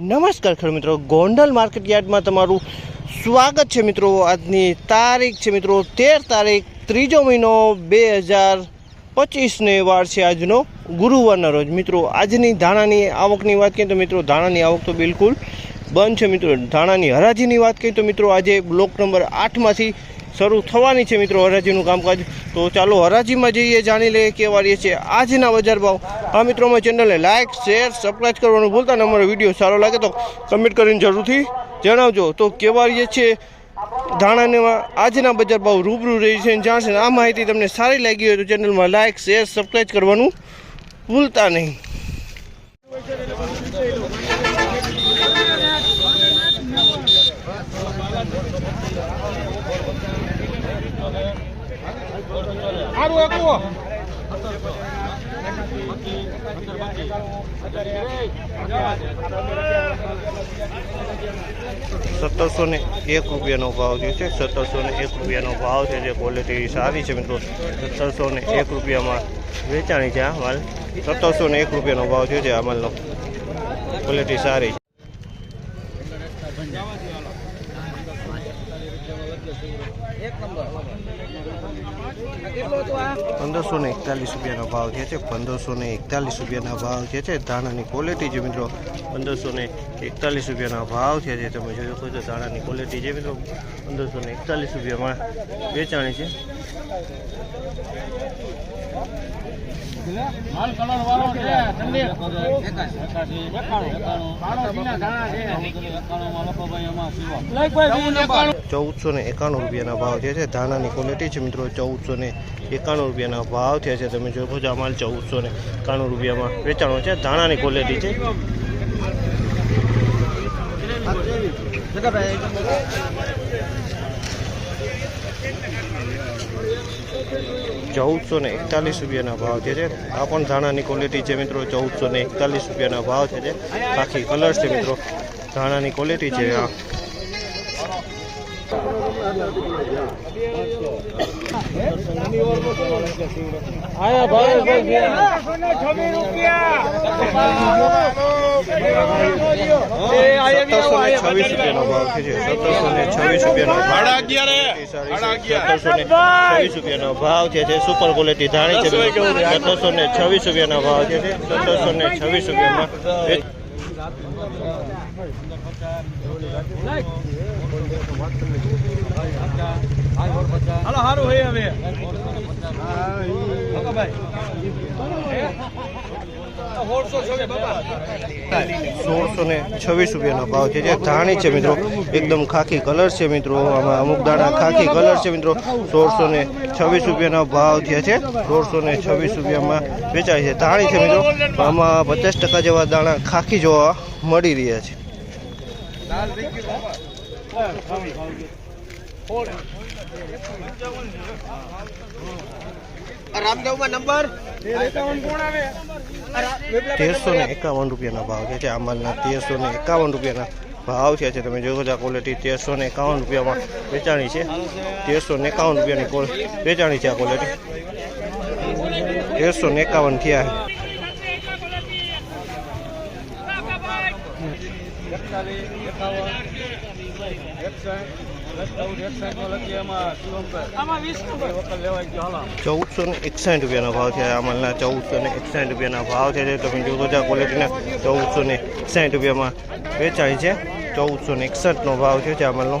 નમસ્કાર ખેડૂત મિત્રો. ગોંડલ માર્કેટ યાર્ડમાં તમારું સ્વાગત છે મિત્રો. આજની તારીખ છે મિત્રો તેર તારીખ, ત્રીજો મહિનો બે હજાર પચીસને વાર છે આજનો ગુરુવારના રોજ. મિત્રો, આજની ધાણાની આવકની વાત કરીએ તો મિત્રો, ધાણાની આવક તો બિલકુલ બંધ છે મિત્રો. ધાણાની હરાજીની વાત કરીએ તો મિત્રો, આજે બ્લોક નંબર આઠમાંથી શરૂ થવાની છે મિત્રો હરાજીનું કામકાજ. તો ચાલો હરાજીમાં જઈએ, જાણી લઈએ કેવા રહીએ છે આજના બજાર ભાવ. આ મિત્રો, અમારી ચેનલને લાઇક શેર સબસ્ક્રાઈબ કરવાનું ભૂલતા ને, અમારો વીડિયો સારો લાગે તો કમેન્ટ કરીને જરૂરથી જણાવજો. તો કેવા રહીએ છે ધાણાને આજના બજાર ભાવ રૂબરૂ રહી છે. જાણશે આ માહિતી તમને સારી લાગી હોય તો ચેનલમાં લાઇક શેર સબસ્ક્રાઈબ કરવાનું ભૂલતા નહીં. સારું એકલું સત્તરસો ને એક રૂપિયાનો ભાવ જે છે. સત્તરસો ને એક રૂપિયાનો ભાવ છે. જે ક્વોલિટી સારી છે મિત્રો. સત્તરસો ને એક રૂપિયામાં વેચાણી છે આ માલ. સત્તરસો ને એક રૂપિયાનો ભાવ છે આ માલનો. ક્વોલિટી સારી છે. પંદરસો ને એકતાલીસ રૂપિયાનો ભાવ જે છે. પંદરસો ને એકતાલીસ રૂપિયાના ભાવ જે છે. ધાણાની ક્વોલિટી છે મિત્રો પંદરસો ને એકતાલીસ રૂપિયાના ભાવ છે. જે તમે જોઈ શકો છો ધાણાની ક્વોલિટી છે મિત્રો પંદરસો ને એકતાલીસ રૂપિયામાં વેચાણી છે. માલ ચૌદસો ને એકાણું રૂપિયાના ભાવ થયા છે. ધાણાની ક્વોલિટી છે મિત્રો, ચૌદસો ને એકાણું રૂપિયાના ભાવ થયા છે. તમે જોઈ જ આ માલ ચૌદસો ને એકાણું રૂપિયામાં વેચાણો છે. ધાણાની ક્વોલિટી છે. ચૌદસો ને એકતાલીસ રૂપિયાના ભાવ જે. છે આ પણ ધાણાની ક્વોલિટી છે મિત્રો ચૌદસો ને એકતાલીસ રૂપિયાના ભાવ છે જે. આખી કલર છે મિત્રો, ધાણાની ક્વોલિટી છે આ. આયા ભાઈ સત્તરસો ને છવ્વીસ રૂપિયાનો ભાવ છે સત્તરસો ને છવ્વીસ રૂપિયાનો ભાવ. સત્તરસો ને છવ્વીસ રૂપિયાનો ભાવ છે જે સુપર ક્વોલિટી ધાણી છે. સત્તરસો ને છવ્વીસ રૂપિયાનો ભાવ છે સત્તરસો ને છવ્વીસ રૂપિયામાં. હાલો હારું હોય હવે. સોળસો ને છવ્વીસ રૂપિયાનો ભાવ છે. જે ધાણી છે મિત્રો એકદમ ખાખી કલર છે મિત્રો. આમાં અમુક દાણા ખાખી કલર છે મિત્રો. સોળસો ને છવ્વીસ રૂપિયાનો ભાવ થયા છે. સોળસો ને છવ્વીસ રૂપિયામાં વેચાય છે. ધાણી છે મિત્રો આમાં પચાસ ટકા જેવા દાણા ખાખી જોવા મળી રહ્યા છે. ને એકાવન રૂપિયાના ભાવ છે આ તેરસો ને એકાવન રૂપિયાના ભાવ છે તમે જોયો છો ક્વોલિટી તેરસો એકાવન રૂપિયામાં વેચાણી છે. તેરસો એકાવન રૂપિયાની વેચાણી છે આ ક્વોલિટી તેરસો ને એકાવન થયા. ચૌદસો ને એકસાઠ રૂપિયાનો ભાવ છે. આ ચૌદસો ને એકસાઠ રૂપિયાના ભાવ છે. તમે જુદો છો ક્વોલિટીના ચૌદસો ને એકસાઠ રૂપિયામાં વેચાય છે. ચૌદસો ને એકસઠનો ભાવ છે આ માલનો.